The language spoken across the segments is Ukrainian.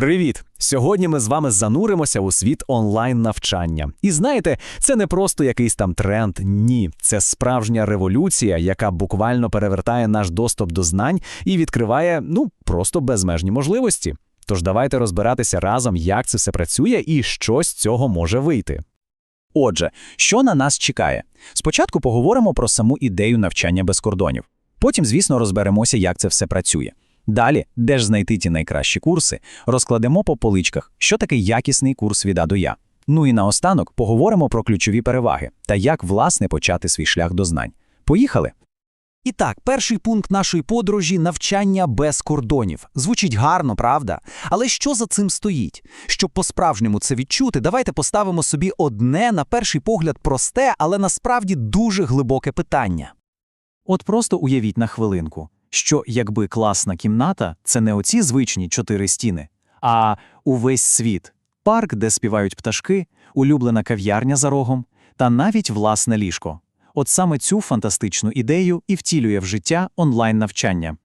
Привіт! Сьогодні ми з вами зануримося у світ онлайн навчання. І знаєте, це не просто якийсь там тренд. Ні, це справжня революція, яка буквально перевертає наш доступ до знань і відкриває ну просто безмежні можливості. Тож давайте розбиратися разом, як це все працює і що з цього може вийти. Отже, що на нас чекає? Спочатку поговоримо про саму ідею навчання без кордонів. Потім, звісно, розберемося, як це все працює. Далі, де ж знайти ті найкращі курси, розкладемо по поличках, що таке якісний курс від А до Я. Ну і наостанок поговоримо про ключові переваги та як, власне, почати свій шлях до знань. Поїхали! І так, перший пункт нашої подорожі навчання без кордонів. Звучить гарно, правда? Але що за цим стоїть? Щоб по-справжньому це відчути, давайте поставимо собі одне, на перший погляд, просте, але насправді дуже глибоке питання. От просто уявіть на хвилинку, що якби класна кімната це не оці звичні чотири стіни, а увесь світ, парк, де співають пташки, улюблена кав'ярня за рогом, та навіть власне ліжко. От саме цю фантастичну ідею і втілює в життя онлайн-навчання.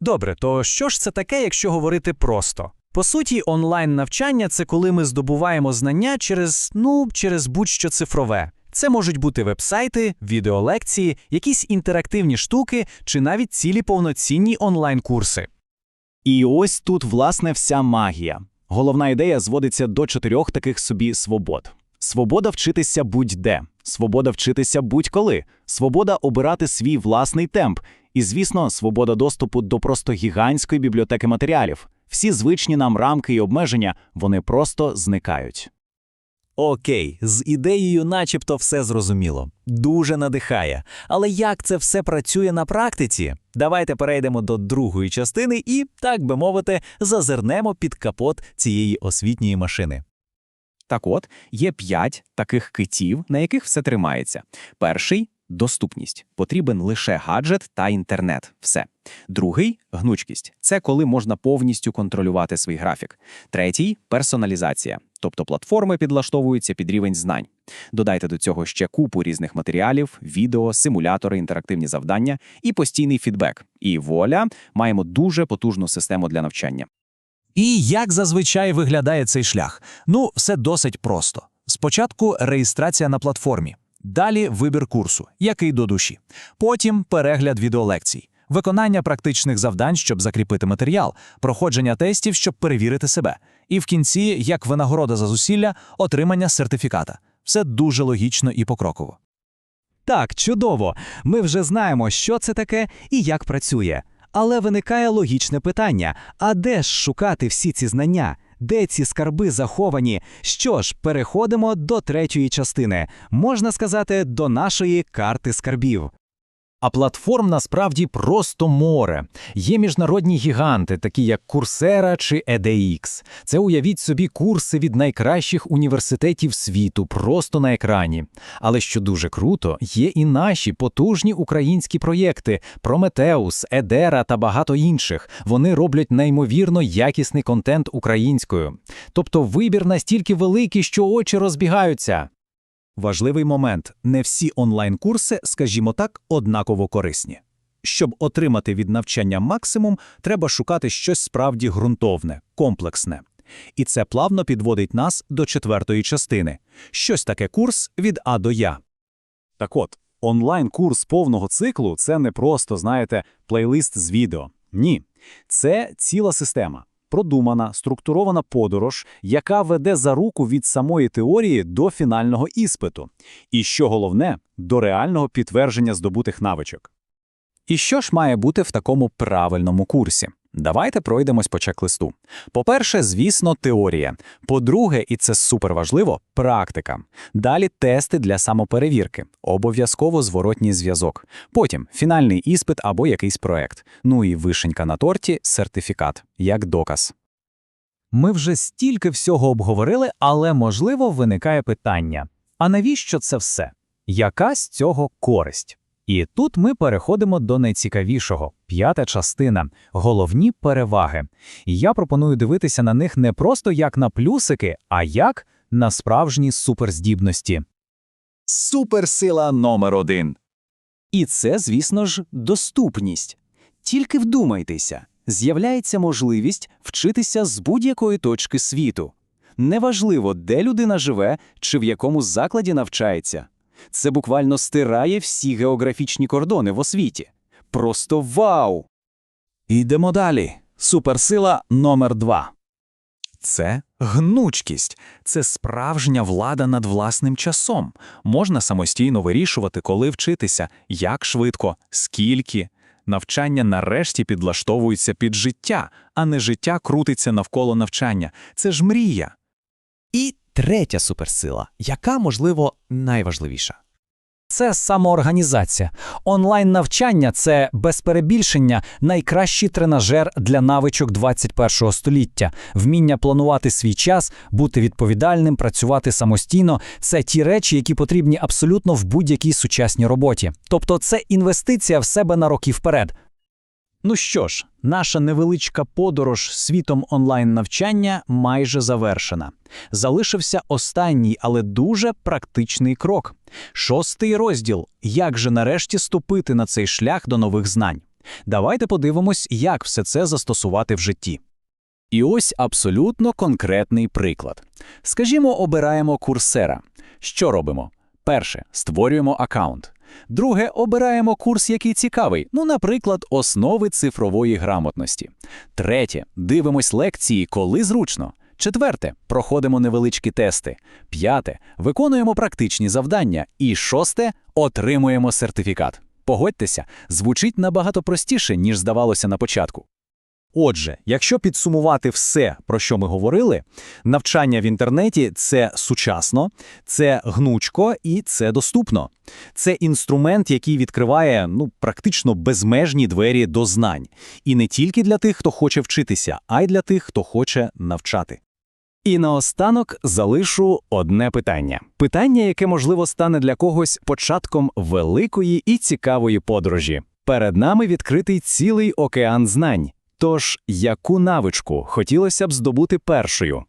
Добре, то що ж це таке, якщо говорити просто? По суті, онлайн навчання це коли ми здобуваємо знання через, ну, через будь-що цифрове. Це можуть бути вебсайти, відеолекції, якісь інтерактивні штуки чи навіть цілі повноцінні онлайн-курси. І ось тут, власне, вся магія. Головна ідея зводиться до чотирьох таких собі свобод: свобода вчитися будь-де, свобода вчитися будь-коли, свобода обирати свій власний темп, і, звісно, свобода доступу до просто гігантської бібліотеки матеріалів. Всі звичні нам рамки і обмеження вони просто зникають. Окей, з ідеєю начебто все зрозуміло. Дуже надихає. Але як це все працює на практиці? Давайте перейдемо до другої частини і, так би мовити, зазирнемо під капот цієї освітньої машини. Так от, є п'ять таких китів, на яких все тримається. Перший доступність. Потрібен лише гаджет та інтернет. Все. Другий гнучкість. Це коли можна повністю контролювати свій графік. Третій персоналізація. Тобто платформи підлаштовуються під рівень знань. Додайте до цього ще купу різних матеріалів, відео, симулятори, інтерактивні завдання і постійний фідбек. І вуаля, маємо дуже потужну систему для навчання. І як зазвичай виглядає цей шлях? Ну, все досить просто. Спочатку реєстрація на платформі, далі вибір курсу, який до душі, потім перегляд відеолекцій, виконання практичних завдань, щоб закріпити матеріал, проходження тестів, щоб перевірити себе, і в кінці, як винагорода за зусилля, отримання сертифіката. Все дуже логічно і покроково. Так, чудово. Ми вже знаємо, що це таке і як працює. Але виникає логічне питання: а де ж шукати всі ці знання? Де ці скарби заховані? Що ж, переходимо до третьої частини, можна сказати, до нашої карти скарбів. А платформ насправді просто море. Є міжнародні гіганти, такі як Coursera чи edX. Це уявіть собі курси від найкращих університетів світу, просто на екрані. Але що дуже круто, є і наші потужні українські проєкти Прометеус, Едера та багато інших. Вони роблять неймовірно якісний контент українською. Тобто вибір настільки великий, що очі розбігаються. Важливий момент: не всі онлайн-курси, скажімо так, однаково корисні. Щоб отримати від навчання максимум, треба шукати щось справді ґрунтовне, комплексне. І це плавно підводить нас до четвертої частини щось таке курс від А до Я. Так от, онлайн-курс повного циклу це не просто, знаєте, плейлист з відео. Ні, це ціла система. Продумана, структурована подорож, яка веде за руку від самої теорії до фінального іспиту. І що головне, до реального підтвердження здобутих навичок. І що ж має бути в такому правильному курсі? Давайте пройдемось по чек-листу. По-перше, звісно, теорія. По-друге, і це суперважливо, практика. Далі тести для самоперевірки, обов'язково зворотній зв'язок. Потім фінальний іспит або якийсь проект. Ну і вишенька на торті сертифікат, як доказ. Ми вже стільки всього обговорили, але можливо виникає питання: а навіщо це все? Яка з цього користь? І тут ми переходимо до найцікавішого п'ята частина головні переваги. І я пропоную дивитися на них не просто як на плюсики, а як на справжні суперздібності. Суперсила номер один. І це, звісно ж, доступність. Тільки вдумайтеся, з'являється можливість вчитися з будь-якої точки світу. Неважливо, де людина живе чи в якому закладі навчається. Це буквально стирає всі географічні кордони в освіті. Просто вау! Йдемо далі. Суперсила номер два. Це гнучкість. Це справжня влада над власним часом. Можна самостійно вирішувати, коли вчитися, як швидко, скільки. Навчання нарешті підлаштовується під життя, а не життя крутиться навколо навчання. Це ж мрія. І третя суперсила, яка, можливо, найважливіша. Це самоорганізація. Онлайн-навчання – це, без перебільшення, найкращий тренажер для навичок 21 століття. Вміння планувати свій час, бути відповідальним, працювати самостійно – це ті речі, які потрібні абсолютно в будь-якій сучасній роботі. Тобто це інвестиція в себе на роки вперед. Ну що ж, наша невеличка подорож світом онлайн-навчання майже завершена. Залишився останній, але дуже практичний крок. Шостий розділ Як же нарешті ступити на цей шлях до нових знань? Давайте подивимось, як все це застосувати в житті. І ось абсолютно конкретний приклад. Скажімо, обираємо курсера. Що робимо? Перше створюємо аккаунт. Друге обираємо курс, який цікавий, ну, наприклад, основи цифрової грамотності. Третє дивимось лекції, коли зручно. Четверте проходимо невеличкі тести. П'яте виконуємо практичні завдання. І шосте отримуємо сертифікат. Погодьтеся, звучить набагато простіше, ніж здавалося на початку. Отже, якщо підсумувати все, про що ми говорили, навчання в інтернеті це сучасно, це гнучко і це доступно. Це інструмент, який відкриває ну, практично безмежні двері до знань. І не тільки для тих, хто хоче вчитися, а й для тих, хто хоче навчати. І наостанок залишу одне питання. Питання, яке, можливо, стане для когось початком великої і цікавої подорожі. Перед нами відкритий цілий океан знань. Тож, яку навичку хотілося б здобути першою?